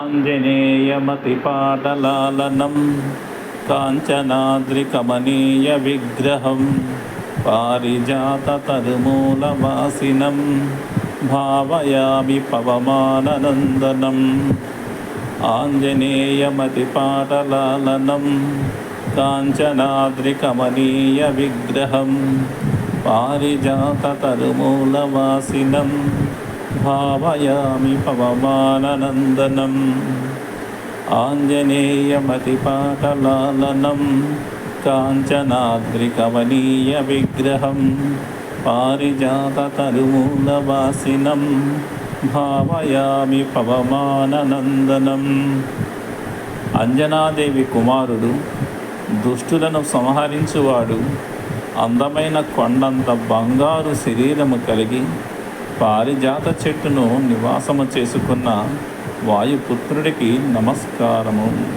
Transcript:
ఆంజనేయమతిపాటలాలనం కాంచనాద్రికమనీయవిగ్రహం పారిజాతతరుమూలవాసినం భావయామి పవమానందనం ఆంజనేయమతిపాటలాలనం కాంచనాద్రికమనీయవిగ్రహం పారిజాతతరుమూలవాసినం భావయామి పవమాననందనం ఆంజనేయమతిపాటలాలనం కాంచనాద్రికమనీయవిగ్రహం పారిజాతతరుమూలవాసినం భావయామి పవమానందనం అంజనాదేవి కుమారుడు దుష్టులను సంహరించువాడు అందమైన కొండంత బంగారు శరీరము కలిగి పారిజాత చెట్టును నివాసము చేసుకున్న వాయుపుత్రుడికి నమస్కారము.